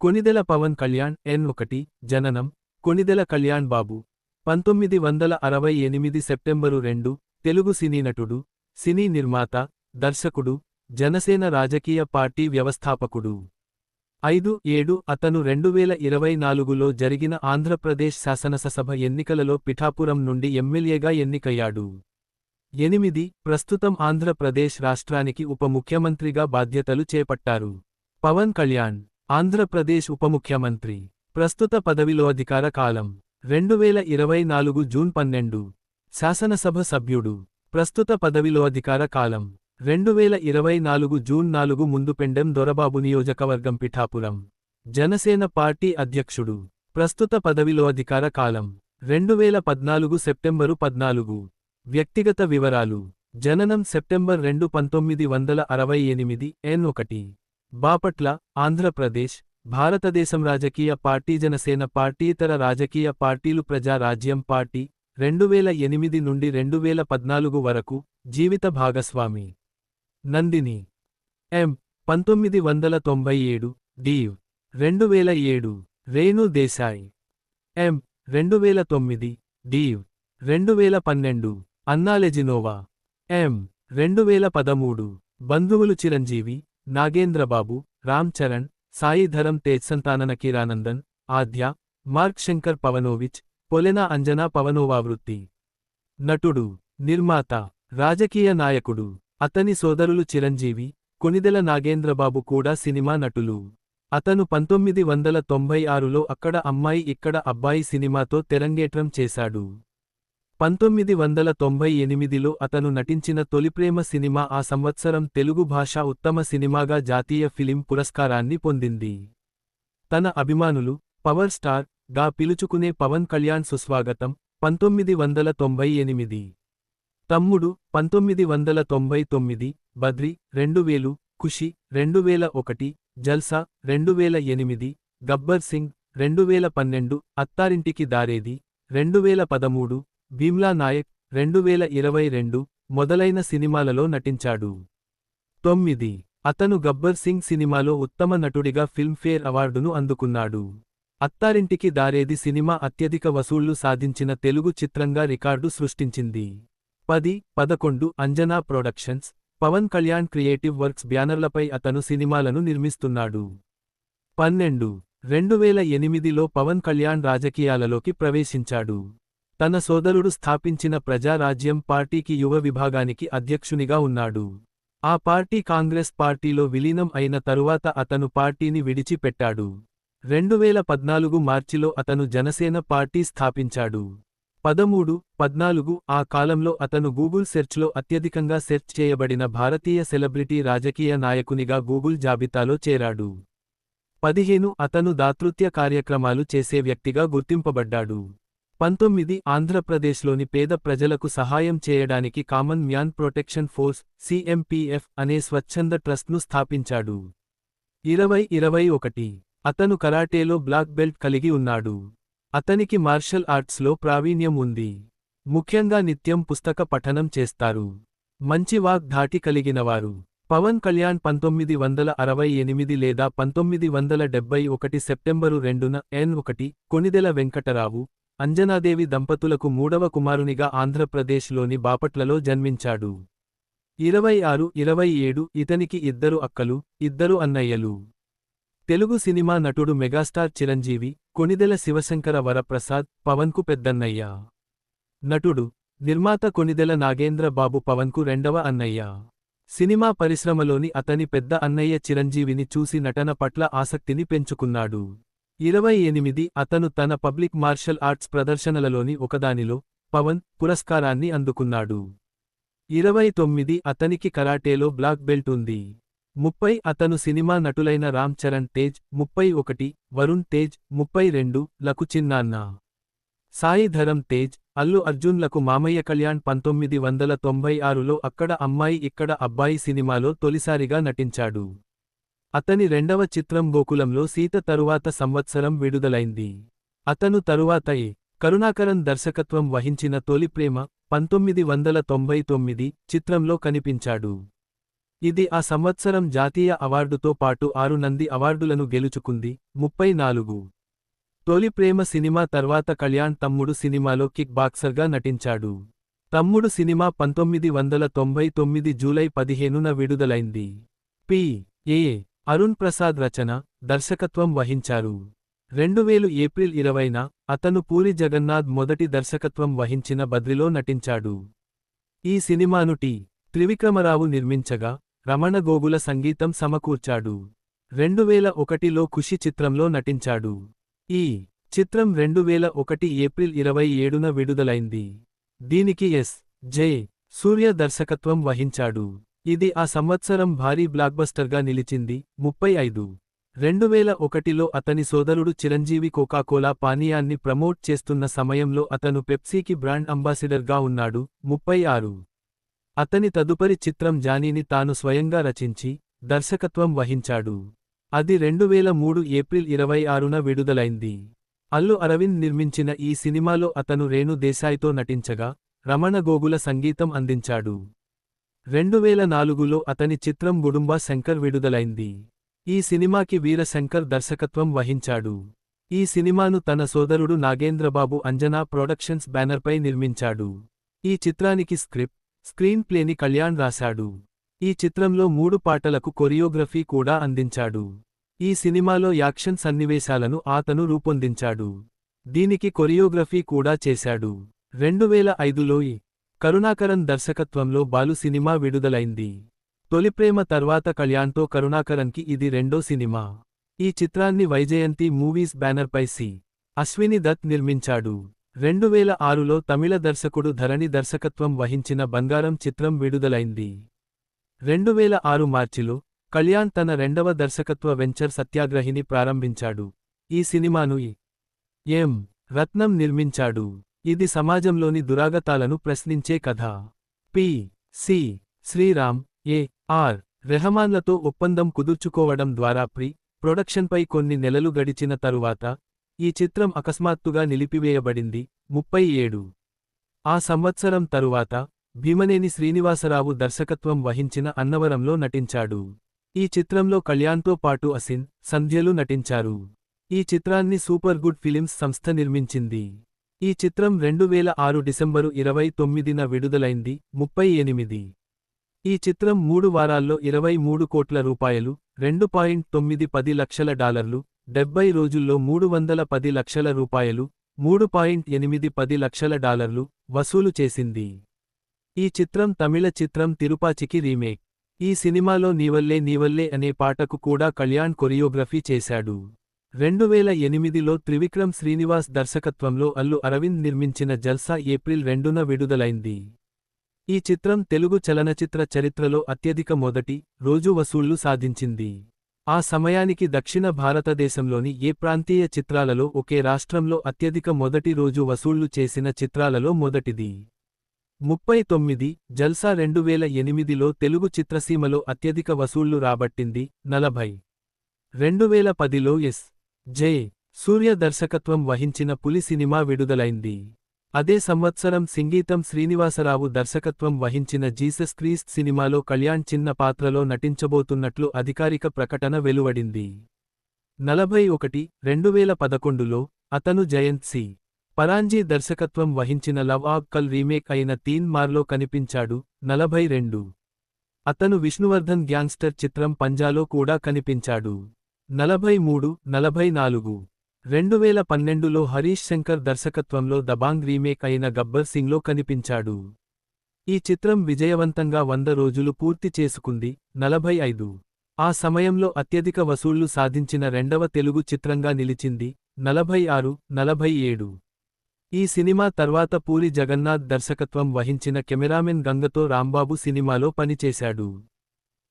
కొనిదెల పవన్ కళ్యాణ్ ఎన్ ఒకటి జననం కొనిదెల కళ్యాణ్ బాబు. పంతొమ్మిది వందల అరవై ఎనిమిది సెప్టెంబరు రెండు తెలుగు సినీ నటుడు సినీ నిర్మాత దర్శకుడు జనసేన రాజకీయ పార్టీ వ్యవస్థాపకుడు. ఐదు ఏడు అతను రెండువేల ఇరవై నాలుగులో జరిగిన ఆంధ్రప్రదేశ్ శాసనసభ ఎన్నికలలో పిఠాపురం నుండి ఎమ్మెల్యేగా ఎన్నికయ్యాడు. ఎనిమిది ప్రస్తుతం ఆంధ్రప్రదేశ్ రాష్ట్రానికి ఉప ముఖ్యమంత్రిగా బాధ్యతలు చేపట్టారు. పవన్ కళ్యాణ్ ఆంధ్రప్రదేశ్ ఉప ముఖ్యమంత్రి. ప్రస్తుత పదవిలో అధికార కాలం రెండువేల ఇరవై నాలుగు జూన్ పన్నెండు. శాసనసభ సభ్యుడు. ప్రస్తుత పదవిలో అధికార కాలం రెండువేల ఇరవై నాలుగు జూన్ నాలుగు ముందు పెండెం దొరబాబు నియోజకవర్గం పిఠాపురం. జనసేన పార్టీ అధ్యక్షుడు. ప్రస్తుత పదవిలో అధికార కాలం రెండువేల పద్నాలుగు సెప్టెంబరు పద్నాలుగు. వ్యక్తిగత వివరాలు. జననం సెప్టెంబర్ రెండు పంతొమ్మిది వందల అరవై ఎనిమిది ఎన్ ఒకటి. బాపట్ల ఆంధ్రప్రదేశ్ భారతదేశం రాజకీయ పార్టీ జనసేన పార్టీతర రాజకీయ పార్టీలు ప్రజా రాజ్యం పార్టీ రెండువేల ఎనిమిది నుండి రెండు వేల పద్నాలుగు వరకు జీవిత భాగస్వామి. నందిని. ఎం. పంతొమ్మిది వందల తొంభై ఏడు. డీవ్ రెండు వేల ఏడు. రేణు దేశాయ్. ఎం. రెండు వేల తొమ్మిది. డీవ్ రెండు వేల పన్నెండు అన్నాలెజినోవా ఎం. రెండు వేల పదమూడు. బంధువులు చిరంజీవి. నాగేంద్రబాబు రామ్ చరణ్ సాయిధరం తేజ్ సంతానన కిరానందన్ ఆద్య మార్క్ శంకర్ పవనోవిచ్ పొలెన అంజనా పవనోవా వృత్తి నటుడు నిర్మాత రాజకీయ నాయకుడు అతని సోదరులు చిరంజీవి కొనిదెల నాగేంద్రబాబు కూడా సినిమా నటులు. అతను పంతొమ్మిది వందల తొంభై ఆరులో అక్కడ అమ్మాయి ఇక్కడ అబ్బాయి సినిమాతో తెరంగేట్రం చేశాడు. పంతొమ్మిది వందల తొంభై ఎనిమిదిలో అతను నటించిన తొలిప్రేమ సినిమా ఆ సంవత్సరం తెలుగు భాష ఉత్తమ సినిమాగా జాతీయ ఫిలిం పురస్కారాన్ని పొందింది. తన అభిమానులు పవర్ స్టార్గా పిలుచుకునే పవన్ కళ్యాణ్ సుస్వాగతం పంతొమ్మిది వందల తొంభై ఎనిమిది. తమ్ముడు పంతొమ్మిది వందల తొంభై తొమ్మిది బద్రి రెండు వేలు ఖుషి రెండు వేల ఒకటి జల్సా రెండు వేల ఎనిమిది గబ్బర్ సింగ్ రెండు వేల పన్నెండు అత్తారింటికి దారేది రెండు వేల పదమూడు భీమ్లా నాయక్ రెండు వేల ఇరవై రెండు మొదలైన సినిమాలలో నటించాడు. తొమ్మిది. అతను గబ్బర్ సింగ్ సినిమాలో ఉత్తమ నటుడిగా ఫిల్మ్ఫేర్ అవార్డును అందుకున్నాడు. అత్తారింటికి దారేది సినిమా అత్యధిక వసూళ్ళు సాధించిన తెలుగు చిత్రంగా రికార్డు సృష్టించింది. పది పదకొండు Anjana productions Pawan Kalyan creative works బ్యానర్లపై అతను సినిమాలను నిర్మిస్తున్నాడు. పన్నెండు. రెండువేల ఎనిమిదిలో పవన్ కళ్యాణ్ రాజకీయాలలోకి ప్రవేశించాడు. తన సోదరుడు స్థాపించిన ప్రజారాజ్యం పార్టీకి యువ విభాగానికి అధ్యక్షునిగా ఉన్నాడు. ఆ పార్టీ కాంగ్రెస్ పార్టీలో విలీనం అయిన తరువాత అతను పార్టీని విడిచిపెట్టాడు. రెండువేల పద్నాలుగు మార్చిలో అతను జనసేన పార్టీ స్థాపించాడు. పదమూడు పద్నాలుగు ఆ కాలంలో అతను గూగుల్ సెర్చ్లో అత్యధికంగా సెర్చ్ చేయబడిన భారతీయ సెలబ్రిటీ రాజకీయ నాయకునిగా గూగుల్ జాబితాలో చేరాడు. పదిహేను అతను దాతృత్య కార్యక్రమాలు చేసే వ్యక్తిగా గుర్తింపబడ్డాడు. పంతొమ్మిది ఆంధ్రప్రదేశ్లోని పేద ప్రజలకు సహాయం చేయడానికి common man protection force CMPF అనే స్వచ్ఛంద ట్రస్ట్ను స్థాపించాడు. ఇరవై ఇరవై ఒకటి. అతను కరాటేలో బ్లాక్ బెల్ట్ కలిగి ఉన్నాడు. అతనికి మార్షల్ ఆర్ట్స్లో ప్రావీణ్యం ఉంది. ముఖ్యంగా నిత్యం పుస్తక పఠనం చేస్తారు. మంచి వాగ్ ధాటి కలిగినవారు. పవన్ కళ్యాణ్ పంతొమ్మిది వందల అరవై ఎనిమిది లేదా పంతొమ్మిది వందల డెబ్బై ఒకటి సెప్టెంబరు రెండున ఎన్ ఒకటి కొనిదెల వెంకటరావు అంజనాదేవి దంపతులకు మూడవ కుమారునిగా ఆంధ్రప్రదేశ్లోని బాపట్లలో జన్మించాడు. ఇరవై ఆరు ఇరవై ఏడు ఇతనికి ఇద్దరు అక్కలు ఇద్దరు అన్నయ్యలు. తెలుగు సినిమా నటుడు మెగాస్టార్ చిరంజీవి కొనిదెల శివశంకర వరప్రసాద్ పవన్కు పెద్దన్నయ్య. నటుడు నిర్మాత కొనిదెల నాగేంద్ర బాబు పవన్కు రెండవ అన్నయ్య. సినిమా పరిశ్రమలోని అతని పెద్ద అన్నయ్య చిరంజీవిని చూసి నటన పట్ల ఆసక్తిని పెంచుకున్నాడు. ఇరవై ఎనిమిది అతను తన పబ్లిక్ మార్షల్ ఆర్ట్స్ ప్రదర్శనలలోని ఒకదానిలో పవన్ పురస్కారాన్ని అందుకున్నాడు. ఇరవై తొమ్మిది అతనికి కరాటేలో బ్లాక్ బెల్ట్ ఉంది. ముప్పై అతను సినిమా నటులైన రామ్ చరణ్ తేజ్ ముప్పై ఒకటి వరుణ్ తేజ్ ముప్పై రెండు లకు చిన్నాన్న. సాయి ధరం తేజ్ అల్లు అర్జున్లకు మామయ్య కళ్యాణ్ పంతొమ్మిది వందల తొంభై ఆరులో అక్కడ అమ్మాయి ఇక్కడ అబ్బాయి సినిమాలో తొలిసారిగా నటించాడు. అతని రెండవ చిత్రం గోకులంలో సీత తరువాత సంవత్సరం విడుదలైంది. అతను తరువాత ఏ కరుణాకరన్ దర్శకత్వం వహించిన తొలి ప్రేమ పంతొమ్మిది వందల తొంభై తొమ్మిది చిత్రంలో కనిపించాడు. ఇది ఆ సంవత్సరం జాతీయ అవార్డుతో పాటు ఆరు నంది అవార్డులను గెలుచుకుంది ముప్పై నాలుగు. తొలి ప్రేమ సినిమా తర్వాత కళ్యాణ్ తమ్ముడు సినిమాలో కిక్ బాక్సర్గా నటించాడు. తమ్ముడు సినిమా పంతొమ్మిది వందల తొంభై తొమ్మిది జూలై పదిహేనున విడుదలైంది. పి. ఏ. అరుణ్ ప్రసాద్ రచన దర్శకత్వం వహించారు. రెండువేలు ఏప్రిల్ ఇరవైన అతను పూరి జగన్నాథ్ మొదటి దర్శకత్వం వహించిన బద్రిలో నటించాడు. ఈ సినిమాను టి. త్రివిక్రమరావు నిర్మించగా రమణ గోగుల సంగీతం సమకూర్చాడు. రెండువేల ఒకటిలో ఖుషి చిత్రంలో నటించాడు. ఈ చిత్రం రెండువేల ఒకటి ఏప్రిల్ ఇరవై ఏడున విడుదలైంది. దీనికి ఎస్. జే. సూర్య దర్శకత్వం వహించాడు. ఇది ఆ సంవత్సరం భారీ బ్లాక్బస్టర్గా నిలిచింది. ముప్పై ఐదు. రెండువేల ఒకటిలో అతని సోదరుడు చిరంజీవి కోకాకోలా పానీయాన్ని ప్రమోట్ చేస్తున్న సమయంలో అతను పెప్సీకి బ్రాండ్ అంబాసిడర్గా ఉన్నాడు. ముప్పై ఆరు. అతని తదుపరి చిత్రం జానీని తాను స్వయంగా రచించి దర్శకత్వం వహించాడు. అది రెండువేల మూడు ఏప్రిల్ ఇరవై ఆరున విడుదలైంది. అల్లు అరవింద్ నిర్మించిన ఈ సినిమాలో అతను రేణు దేశాయ్తో నటించగా రమణ గోగుల సంగీతం అందించాడు. రెండువేల నాలుగులో అతని చిత్రం గుడుంబా శంకర్ విడుదలైంది. ఈ సినిమాకి వీరశంకర్ దర్శకత్వం వహించాడు. ఈ సినిమాను తన సోదరుడు నాగేంద్రబాబు అంజనా ప్రొడక్షన్స్ బ్యానర్పై నిర్మించాడు. ఈ చిత్రానికి స్క్రిప్ట్ స్క్రీన్ ప్లేని కళ్యాణ్ రాశాడు. ఈ చిత్రంలో మూడు పాటలకు కొరియోగ్రఫీ కూడా అందించాడు. ఈ సినిమాలో యాక్షన్ సన్నివేశాలను అతను రూపొందించాడు. దీనికి కొరియోగ్రఫీ కూడా చేశాడు. రెండువేల ఐదులో ఈ కరుణాకరన్ దర్శకత్వంలో బాలు సినిమా విడుదలైంది. తొలిప్రేమ తర్వాత కళ్యాణ్తో కరుణాకరన్కి ఇది రెండో సినిమా. ఈ చిత్రాన్ని వైజయంతి మూవీస్ బ్యానర్పై సి. అశ్విని దత్ నిర్మించాడు. రెండువేల ఆరులో తమిళ దర్శకుడు ధరణి దర్శకత్వం వహించిన బంగారం చిత్రం విడుదలైంది. రెండువేల ఆరు మార్చిలో కళ్యాణ్ తన రెండవ దర్శకత్వ వెంచర్ సత్యాగ్రహిని ప్రారంభించాడు. ఈ సినిమాను ఎం. రత్నం నిర్మించాడు. ఇది సమాజంలోని దురాగతాలను ప్రశ్నించే కథ. P. C. Sreeram A R. రెహమాన్లతో ఒప్పందం కుదుర్చుకోవడం ద్వారా ప్రీ ప్రొడక్షన్పై కొన్ని నెలలు గడిచిన తరువాత ఈ చిత్రం అకస్మాత్తుగా నిలిపివేయబడింది. ముప్పై ఏడు. ఆ సంవత్సరం తరువాత భీమనేని శ్రీనివాసరావు దర్శకత్వం వహించిన అన్నవరంలో నటించాడు. ఈ చిత్రంలో కళ్యాణ్తో పాటు అసిన్ సంధ్యలు నటించారు. ఈ చిత్రాన్ని సూపర్ గుడ్ ఫిలిమ్స్ సంస్థ నిర్మించింది. ఈ చిత్రం రెండు వేల ఆరు డిసెంబరు ఇరవై తొమ్మిదిన విడుదలైంది ముప్పై ఎనిమిది. ఈ చిత్రం మూడు వారాల్లో ఇరవై మూడు కోట్ల రూపాయలు రెండు పాయింట్ తొమ్మిది పది లక్షల డాలర్లు డెబ్బై రోజుల్లో మూడు వందల పది లక్షల రూపాయలు మూడు పాయింట్ ఎనిమిది పది లక్షల డాలర్లు వసూలు చేసింది. ఈ చిత్రం తమిళ చిత్రం తిరుపాచికి రీమేక్. ఈ సినిమాలో నీవల్లే నీవల్లే అనే పాటకు కూడా కళ్యాణ్ కొరియోగ్రఫీ చేశాడు. రెండువేల ఎనిమిదిలో త్రివిక్రమ్ శ్రీనివాస్ దర్శకత్వంలో అల్లు అరవింద్ నిర్మించిన జల్సా ఏప్రిల్ రెండున విడుదలైంది. ఈ చిత్రం తెలుగు చలనచిత్ర చరిత్రలో అత్యధిక మొదటి రోజు వసూళ్ళు సాధించింది. ఆ సమయానికి దక్షిణ భారతదేశంలోని ఏ ప్రాంతీయ చిత్రాలలో ఒకే రాష్ట్రంలో అత్యధిక మొదటి రోజు వసూళ్ళు చేసిన చిత్రాలలో మొదటిది. ముప్పై తొమ్మిది జల్సా రెండువేల ఎనిమిదిలో తెలుగు చిత్రసీమలో అత్యధిక వసూళ్ళు రాబట్టింది నలభై. రెండువేల పదిలో ఎస్. జై. సూర్య దర్శకత్వం వహించిన పులి సినిమా విడుదలైంది. అదే సంవత్సరం సంగీతం శ్రీనివాసరావు దర్శకత్వం వహించిన జీసస్ క్రీస్ట్ సినిమాలో కళ్యాణ్ చిన్న పాత్రలో నటించబోతున్నట్లు అధికారిక ప్రకటన వెలువడింది. నలభై ఒకటి రెండువేల పదకొండులో అతను జయంత్ సి. పరాంజీ దర్శకత్వం వహించిన లవ్ ఆగ్ కల్ రీమేక్ అయిన తీన్ మార్లో కనిపించాడు నలభై రెండు. అతను విష్ణువర్ధన్ గ్యాంగ్స్టర్ చిత్రం పంజాలో కూడా కనిపించాడు. నలభై మూడు నలభై నాలుగు. రెండువేల పన్నెండులో హరీష్ శంకర్ దర్శకత్వంలో దబాంగ్ రీమేక్ అయిన గబ్బర్ సింగ్లో కనిపించాడు. ఈ చిత్రం విజయవంతంగా వంద రోజులు పూర్తి చేసుకుంది నలభై ఐదు. ఆ సమయంలో అత్యధిక వసూళ్ళు సాధించిన రెండవ తెలుగు చిత్రంగా నిలిచింది నలభై ఆరు నలభై ఏడు. ఈ సినిమా తర్వాత పూరి జగన్నాథ్ దర్శకత్వం వహించిన కెమెరామెన్ గంగతో రాంబాబు సినిమాలో పనిచేశాడు.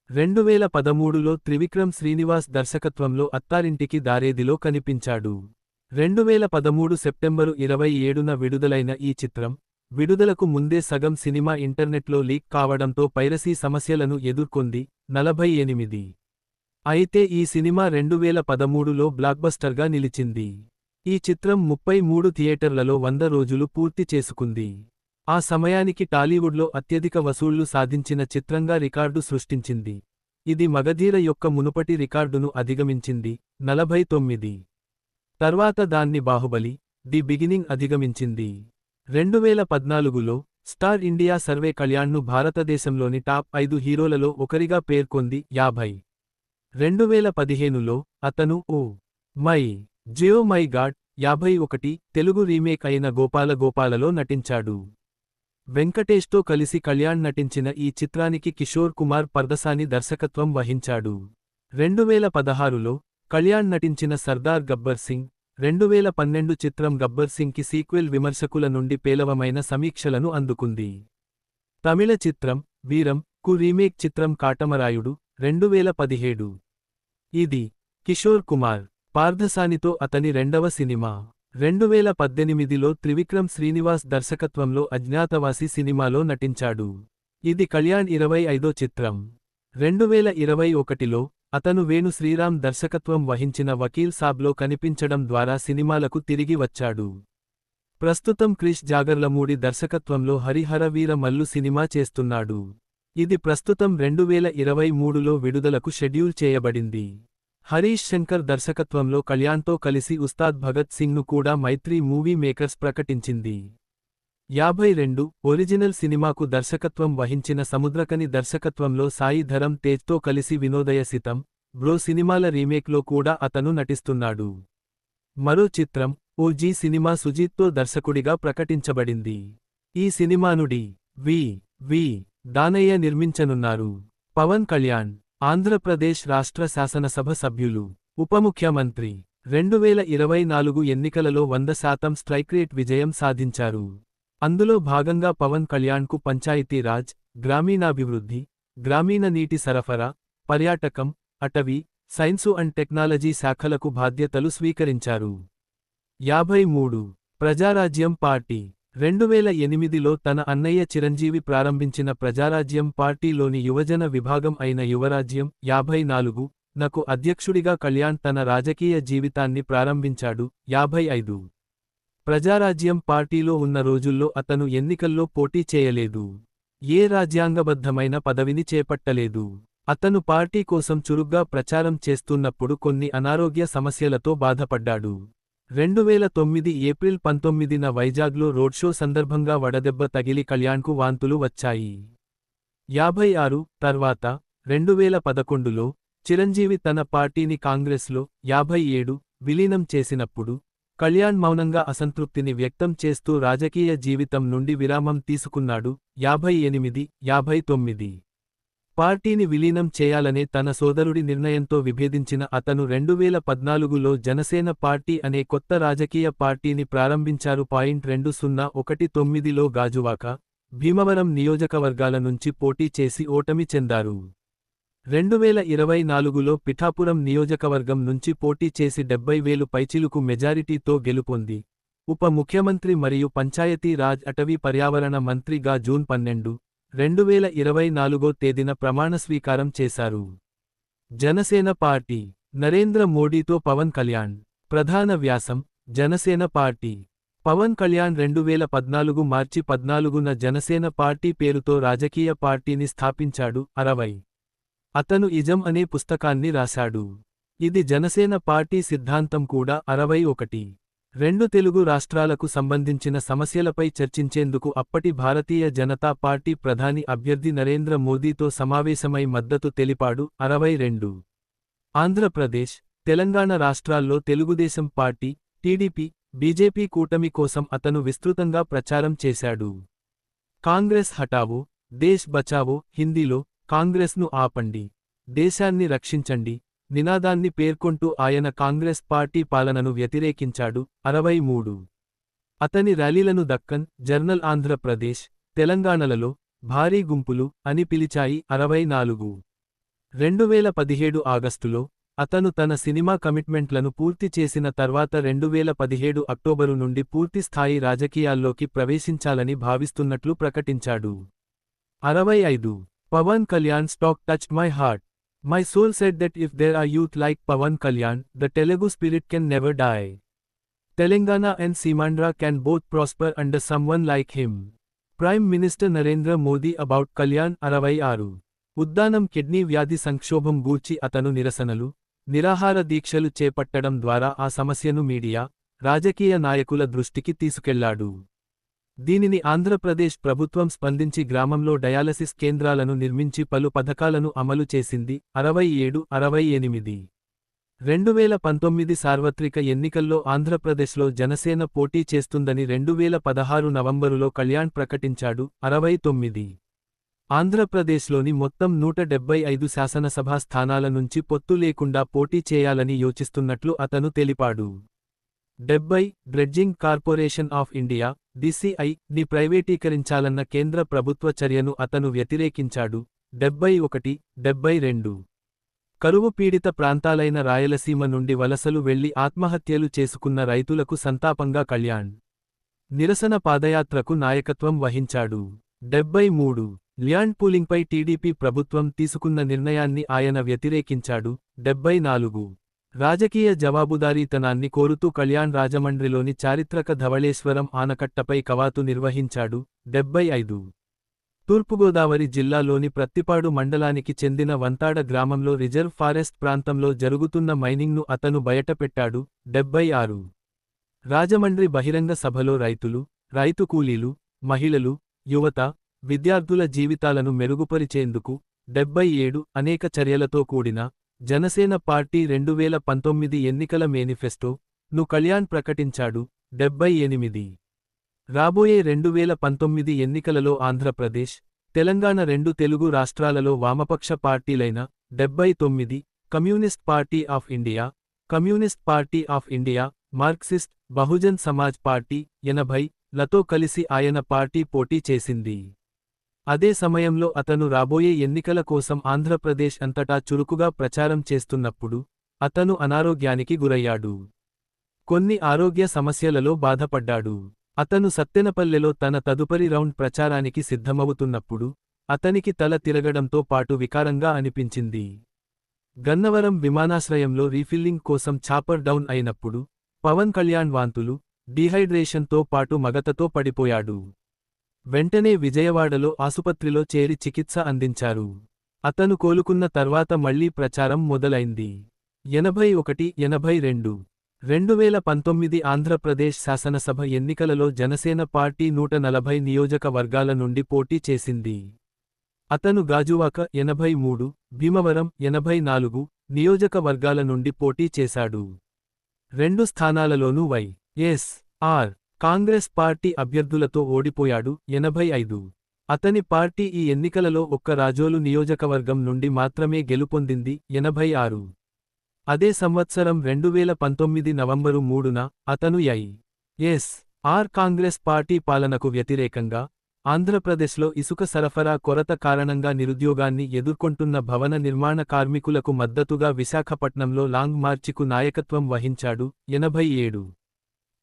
రెండువేల పదమూడులో త్రివిక్రమ్ శ్రీనివాస్ దర్శకత్వంలో అత్తారింటికి దారేదిలో కనిపించాడు. రెండువేల పదమూడు సెప్టెంబరు ఇరవై ఏడున విడుదలైన ఈ చిత్రం విడుదలకు ముందే సగం సినిమా ఇంటర్నెట్లో లీక్ కావడంతో పైరసీ సమస్యలను ఎదుర్కొంది నలభై ఎనిమిది. అయితే ఈ సినిమా రెండువేల పదమూడులో బ్లాక్బస్టర్గా నిలిచింది. ఈ చిత్రం ముప్పై మూడు థియేటర్లలో వంద రోజులు పూర్తి చేసుకుంది. ఆ సమయానికి టాలీవుడ్లో అత్యధిక వసూళ్ళు సాధించిన చిత్రంగా రికార్డు సృష్టించింది. ఇది మగధీర యొక్క మునుపటి రికార్డును అధిగమించింది. నలభై తొమ్మిది. తర్వాత దాన్ని బాహుబలి ది బిగినింగ్ అధిగమించింది. రెండువేల పద్నాలుగులో స్టార్ ఇండియా సర్వే కళ్యాణ్ను భారతదేశంలోని టాప్ ఐదు హీరోలలో ఒకరిగా పేర్కొంది యాభై. రెండువేల పదిహేనులో అతను ఓ మై జియో మై గాడ్ యాభై ఒకటి తెలుగు రీమేక్ అయిన గోపాల గోపాలలో నటించాడు. వెంకటేష్తో కలిసి కళ్యాణ్ నటించిన ఈ చిత్రానికి కిషోర్ కుమార్ పర్దసాని దర్శకత్వం వహించాడు. రెండువేల పదహారులో కళ్యాణ్ నటించిన సర్దార్ గబ్బర్ సింగ్ రెండువేల పన్నెండు చిత్రం గబ్బర్ సింగ్కి సీక్వెల్ విమర్శకుల నుండి పేలవమైన సమీక్షలను అందుకుంది. తమిళ చిత్రం వీరం కు రీమేక్ చిత్రం కాటమరాయుడు రెండువేల పదిహేడు. ఇది కిషోర్ కుమార్ పార్థసానితో అతని రెండవ సినిమా. రెండువేల పద్దెనిమిదిలో త్రివిక్రమ్ శ్రీనివాస్ దర్శకత్వంలో అజ్ఞాతవాసి సినిమాలో నటించాడు. ఇది కళ్యాణ్ ఇరవై ఐదో చిత్రం. రెండువేల ఇరవై ఒకటిలో అతను వేణు శ్రీరామ్ దర్శకత్వం వహించిన వకీల్ సాబ్లో కనిపించడం ద్వారా సినిమాలకు తిరిగి వచ్చాడు. ప్రస్తుతం క్రిష్ జాగర్లమూడి దర్శకత్వంలో హరిహర వీర మల్లు సినిమా చేస్తున్నాడు. ఇది ప్రస్తుతం రెండువేల ఇరవై మూడులో విడుదలకు షెడ్యూల్ చేయబడింది. హరీష్ శంకర్ దర్శకత్వంలో కళ్యాణ్తో కలిసి ఉస్తాద్ భగత్ సింగ్ను కూడా మైత్రి మూవీ మేకర్స్ ప్రకటించింది. యాభై రెండు ఒరిజినల్ సినిమాకు దర్శకత్వం వహించిన సముద్రకని దర్శకత్వంలో సాయి ధరం తేజ్తో కలిసి వినోదయసితం బ్రో సినిమాల రీమేక్లో కూడా అతను నటిస్తున్నాడు. మరో చిత్రం ఓ సినిమా సుజీత్తో దర్శకుడిగా ప్రకటించబడింది. ఈ సినిమానుడి వి వి దానయ్య నిర్మించనున్నారు. పవన్ కళ్యాణ్ ఆంధ్రప్రదేశ్ రాష్ట్ర శాసనసభ సభ్యులు ఉపముఖ్యమంత్రి. రెండువేల ఇరవై నాలుగు ఎన్నికలలో వంద శాతం స్ట్రైక్రేట్ విజయం సాధించారు. అందులో భాగంగా పవన్ కళ్యాణ్కు పంచాయతీరాజ్ గ్రామీణాభివృద్ధి గ్రామీణ నీటి సరఫరా పర్యాటకం అటవీ సైన్సు అండ్ టెక్నాలజీ శాఖలకు బాధ్యతలు స్వీకరించారు. యాభై మూడు. ప్రజారాజ్యం పార్టీ. రెండువేల ఎనిమిదిలో తన అన్నయ్య చిరంజీవి ప్రారంభించిన ప్రజారాజ్యం పార్టీలోని యువజన విభాగం అయిన యువరాజ్యం యాభై నాలుగు నకు అధ్యక్షుడిగా కళ్యాణ్ తన రాజకీయ జీవితాన్ని ప్రారంభించాడు. యాభై ఐదు ప్రజారాజ్యం పార్టీలో ఉన్న రోజుల్లో అతను ఎన్నికల్లో పోటీ చేయలేదు. ఏ రాజ్యాంగబద్ధమైన పదవిని చేపట్టలేదు. అతను పార్టీ కోసం చురుగ్గా ప్రచారం చేస్తున్నప్పుడు కొన్ని అనారోగ్య సమస్యలతో బాధపడ్డాడు. రెండువేల తొమ్మిది ఏప్రిల్ పంతొమ్మిదిన వైజాగ్లో రోడ్ షో సందర్భంగా వడదెబ్బ తగిలి కళ్యాణ్కు వాంతులు వచ్చాయి. యాభై ఆరు తర్వాత రెండువేల పదకొండులో చిరంజీవి తన పార్టీని కాంగ్రెస్లో యాభై ఏడు విలీనం చేసినప్పుడు కళ్యాణ్ మౌనంగా అసంతృప్తిని వ్యక్తం చేస్తూ రాజకీయ జీవితం నుండి విరామం తీసుకున్నాడు. యాభై ఎనిమిది యాభై తొమ్మిది పార్టీని విలీనం చేయాలనే తన సోదరుడి నిర్ణయంతో విభేదించిన అతను రెండువేల పద్నాలుగులో జనసేన పార్టీ అనే కొత్త రాజకీయ పార్టీని ప్రారంభించారు. పాయింట్ రెండు సున్నా ఒకటి తొమ్మిదిలో గాజువాక భీమవరం నియోజకవర్గాల నుంచి పోటీ చేసి ఓటమి చెందారు. రెండువేల ఇరవై నాలుగులో పిఠాపురం నియోజకవర్గం నుంచి పోటీ చేసి డెబ్బై వేలు పైచిలుకు మెజారిటీతో గెలుపొంది. ఉప ముఖ్యమంత్రి మరియు పంచాయతీ రాజ్ అటవీ పర్యావరణ మంత్రిగా జూన్ పన్నెండు రెండువేల ఇరవై నాలుగో తేదీన ప్రమాణస్వీకారం చేశారు. జనసేన పార్టీ నరేంద్ర మోడీతో పవన్ కళ్యాణ్. ప్రధాన వ్యాసం జనసేన పార్టీ. పవన్ కళ్యాణ్ రెండువేల పద్నాలుగు మార్చి పద్నాలుగున జనసేన పార్టీ పేరుతో రాజకీయ పార్టీని స్థాపించాడు అరవై. అతను ఇజం అనే పుస్తకాన్ని రాశాడు. ఇది జనసేన పార్టీ సిద్ధాంతం కూడా అరవై ఒకటి. రెండు తెలుగు రాష్ట్రాలకు సంబంధించిన సమస్యలపై చర్చించేందుకు అప్పటి భారతీయ జనతా పార్టీ ప్రధాని అభ్యర్థి నరేంద్ర మోదీతో సమావేశమై మద్దతు తెలిపాడు. అరవై రెండు. ఆంధ్రప్రదేశ్ తెలంగాణ రాష్ట్రాల్లో తెలుగుదేశం పార్టీ టీడీపీ బీజేపీ కూటమి కోసం అతను విస్తృతంగా ప్రచారం చేశాడు. కాంగ్రెస్ హటావో దేశ్ బచావో హిందీలో కాంగ్రెస్ను ఆపండి దేశాన్ని రక్షించండి నినాదాన్ని పేర్కొంటూ ఆయన కాంగ్రెస్ పార్టీ పాలనను వ్యతిరేకించాడు. అరవై మూడు. అతని ర్యాలీలను దక్కన్ జర్నల్ ఆంధ్రప్రదేశ్ తెలంగాణలలో భారీ గుంపులు అని పిలిచాయి. అరవై నాలుగు. రెండువేల పదిహేడు ఆగస్టులో అతను తన సినిమా కమిట్మెంట్లను పూర్తి చేసిన తర్వాత రెండువేల పదిహేడు అక్టోబరు నుండి పూర్తిస్థాయి రాజకీయాల్లోకి ప్రవేశించాలని భావిస్తున్నట్లు ప్రకటించాడు. అరవై ఐదు. Pawan Kalyan stock touch my heart. My soul said that if there are youth like Pavan Kalyan, the Telugu spirit can never die. Telangana and Simandra can both prosper under someone like him. Prime Minister Narendra Modi about Kalyan అరవై ఆరు Uddanam kidney వ్యాధి సంక్షోభం గూర్చి అతను నిరసనలు నిరాహార దీక్షలు చేపట్టడం ద్వారా ఆ సమస్యను మీడియా రాజకీయ నాయకుల దృష్టికి తీసుకెళ్ళాడు దీనిని ఆంధ్రప్రదేశ్ ప్రభుత్వం స్పందించి గ్రామంలో డయాలసిస్ కేంద్రాలను నిర్మించి పలు పథకాలను అమలు చేసింది. అరవై ఏడు అరవై ఎనిమిది. రెండువేల పంతొమ్మిది సార్వత్రిక ఎన్నికల్లో ఆంధ్రప్రదేశ్లో జనసేన పోటీ చేస్తుందని రెండువేల పదహారు నవంబరులో కళ్యాణ్ ప్రకటించాడు. అరవై తొమ్మిది. ఆంధ్రప్రదేశ్లోని మొత్తం నూట డెబ్బై ఐదు శాసనసభా స్థానాల నుంచి పొత్తు లేకుండా పోటీ చేయాలని యోచిస్తున్నట్లు అతను తెలిపాడు. డెబ్బై dredging corporation of India DCI ని ప్రైవేటీకరించాలన్న కేంద్ర ప్రభుత్వ చర్యను అతను వ్యతిరేకించాడు. డెబ్బై ఒకటి డెబ్బై రెండు. కరువు పీడిత ప్రాంతాలైన రాయలసీమ నుండి వలసలు వెళ్ళి ఆత్మహత్యలు చేసుకున్న రైతులకు సంతాపంగా కళ్యాణ్. నిరసన పాదయాత్రకు నాయకత్వం వహించాడు. డెబ్బై మూడు. ల్యాండ్ పూలింగ్పై టీడీపీ ప్రభుత్వం తీసుకున్న నిర్ణయాన్ని ఆయన వ్యతిరేకించాడు. డెబ్బై నాలుగు. రాజకీయ జవాబుదారీతనాన్ని కోరుతూ కళ్యాణ్ రాజమండ్రిలోని చారిత్రక ధవళేశ్వరం ఆనకట్టపై కవాతు నిర్వహించాడు డెబ్బై ఐదు తూర్పుగోదావరి జిల్లాలోని ప్రత్తిపాడు మండలానికి చెందిన వంతాడ గ్రామంలో రిజర్వ్ ఫారెస్ట్ ప్రాంతంలో జరుగుతున్న మైనింగ్ను అతను బయటపెట్టాడు డెబ్బై ఆరు రాజమండ్రి బహిరంగ సభలో రైతులు రైతు కూలీలు మహిళలు యువత విద్యార్థుల జీవితాలను మెరుగుపరిచేందుకు డెబ్బై ఏడు అనేక చర్యలతో కూడిన జనసేన పార్టీ రెండువేల పంతొమ్మిది ఎన్నికల మేనిఫెస్టో ను కళ్యాణ్ ప్రకటించాడు. డెబ్బై ఎనిమిది. రాబోయే రెండువేల పంతొమ్మిది ఎన్నికలలో ఆంధ్రప్రదేశ్ తెలంగాణ రెండు తెలుగు రాష్ట్రాలలో వామపక్ష పార్టీలైన డెబ్బై తొమ్మిది communist party of India communist party of India Marxist Bahujan Samaj party ఎనభై లతో కలిసి ఆయన పార్టీ పోటీ చేసింది. అదే సమయంలో అతను రాబోయే ఎన్నికల కోసం ఆంధ్రప్రదేశ్ అంతటా చురుకుగా ప్రచారం చేస్తున్నప్పుడు అతను అనారోగ్యానికి గురయ్యాడు. కొన్ని ఆరోగ్య సమస్యలలో బాధపడ్డాడు. అతను సత్తెనపల్లెలో తన తదుపరి రౌండ్ ప్రచారానికి సిద్ధమవుతున్నప్పుడు అతనికి తల తిరగడంతో పాటు వికారంగా అనిపించింది. గన్నవరం విమానాశ్రయంలో రీఫిల్లింగ్ కోసం ఛాపర్ డౌన్ అయినప్పుడు పవన్ కళ్యాణ్ వాంతులు డీహైడ్రేషన్తో పాటు మగతతో పడిపోయాడు. వెంటనే విజయవాడలో ఆసుపత్రిలో చేరి చికిత్స అందించారు. అతను కోలుకున్న తర్వాత మళ్ళీ ప్రచారం మొదలైంది. ఎనభై ఒకటి ఎనభై రెండు. రెండువేల పంతొమ్మిది ఆంధ్రప్రదేశ్ శాసనసభ ఎన్నికలలో జనసేన పార్టీ నూట నలభై నియోజకవర్గాల నుండి పోటీ చేసింది. అతను గాజువాక ఎనభై మూడు భీమవరం ఎనభై నాలుగు నియోజకవర్గాల నుండి పోటీ చేశాడు. రెండు స్థానాలలోనూ Y S R Congress party అభ్యర్థులతో ఓడిపోయాడు ఎనభై ఐదు. అతని పార్టీ ఈ ఎన్నికలలో ఒక్క రాజోలు నియోజకవర్గం నుండి మాత్రమే గెలుపొందింది ఎనభై ఆరు. అదే సంవత్సరం రెండువేల పంతొమ్మిది నవంబరు మూడున అతను I. S. R Congress party పాలనకు వ్యతిరేకంగా ఆంధ్రప్రదేశ్లో ఇసుక సరఫరా కొరత కారణంగా నిరుద్యోగాన్ని ఎదుర్కొంటున్న భవన నిర్మాణ కార్మికులకు మద్దతుగా విశాఖపట్నంలో లాంగ్ మార్చికు నాయకత్వం వహించాడు ఎనభై ఏడు.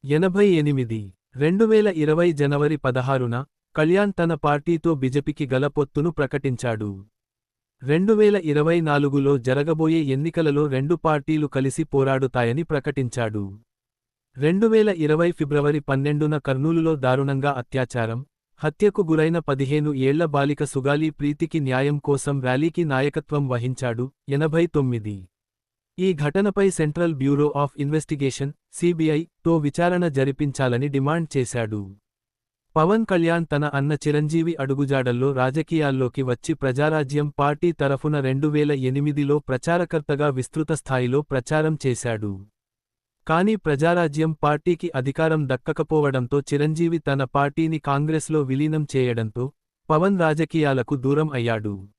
ఎనభై ఎనిమిది రెండువేల ఇరవై జనవరి పదహారున కళ్యాణ్ తన పార్టీతో బిజెపికి గల పొత్తును ప్రకటించాడు. రెండువేల ఇరవై నాలుగులో జరగబోయే ఎన్నికలలో రెండు పార్టీలు కలిసి పోరాడుతాయని ప్రకటించాడు. రెండువేల ఇరవై ఫిబ్రవరి పన్నెండున కర్నూలులో దారుణంగా అత్యాచారం హత్యకు గురైన పదిహేను ఏళ్ళ బాలిక సుగాలి ప్రీతికి న్యాయం కోసం ర్యాలీకి నాయకత్వం వహించాడు ఎనభై తొమ్మిది. ఈ ఘటనపై central bureau of investigation CBI తో విచారణ జరిపించాలని డిమాండ్ చేశాడు. పవన్ కళ్యాణ్ తన అన్న చిరంజీవి అడుగుజాడల్లో రాజకీయాల్లోకి వచ్చి ప్రజారాజ్యం పార్టీ తరఫున రెండువేల ఎనిమిదిలో ప్రచారకర్తగా విస్తృత స్థాయిలో ప్రచారం చేశాడు. కానీ ప్రజారాజ్యం పార్టీకి అధికారం దక్కకపోవడంతో చిరంజీవి తన పార్టీని కాంగ్రెస్లో విలీనం చేయడంతో పవన్ రాజకీయాలకు దూరం అయ్యాడు.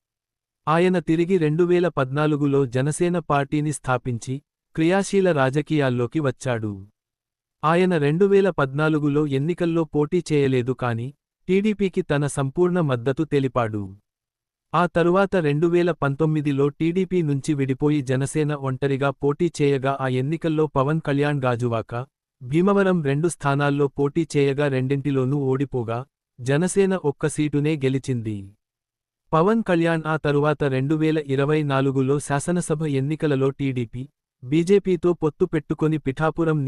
ఆయన తిరిగి రెండువేల పద్నాలుగులో జనసేన పార్టీని స్థాపించి క్రియాశీల రాజకీయాల్లోకి వచ్చాడు. ఆయన రెండువేల పద్నాలుగులో ఎన్నికల్లో పోటీ చేయలేదు కాని టీడీపీకి తన సంపూర్ణ మద్దతు తెలిపాడు. ఆ తరువాత రెండువేల పంతొమ్మిదిలో టీడీపీ నుంచి విడిపోయి జనసేన ఒంటరిగా పోటీ చేయగా ఆ ఎన్నికల్లో పవన్ కళ్యాణ్ గాజువాక భీమవరం రెండు స్థానాల్లో పోటీ చేయగా రెండింటిలోనూ ఓడిపోగా జనసేన ఒక్క సీటునే గెలిచింది. పవన్ కళ్యాణ్ ఆ తరువాత రెండు వేల ఇరవై నాలుగులో శాసనసభ ఎన్నికలలో టీడీపీ బీజేపీతో పొత్తు పెట్టుకొని పిఠాపురం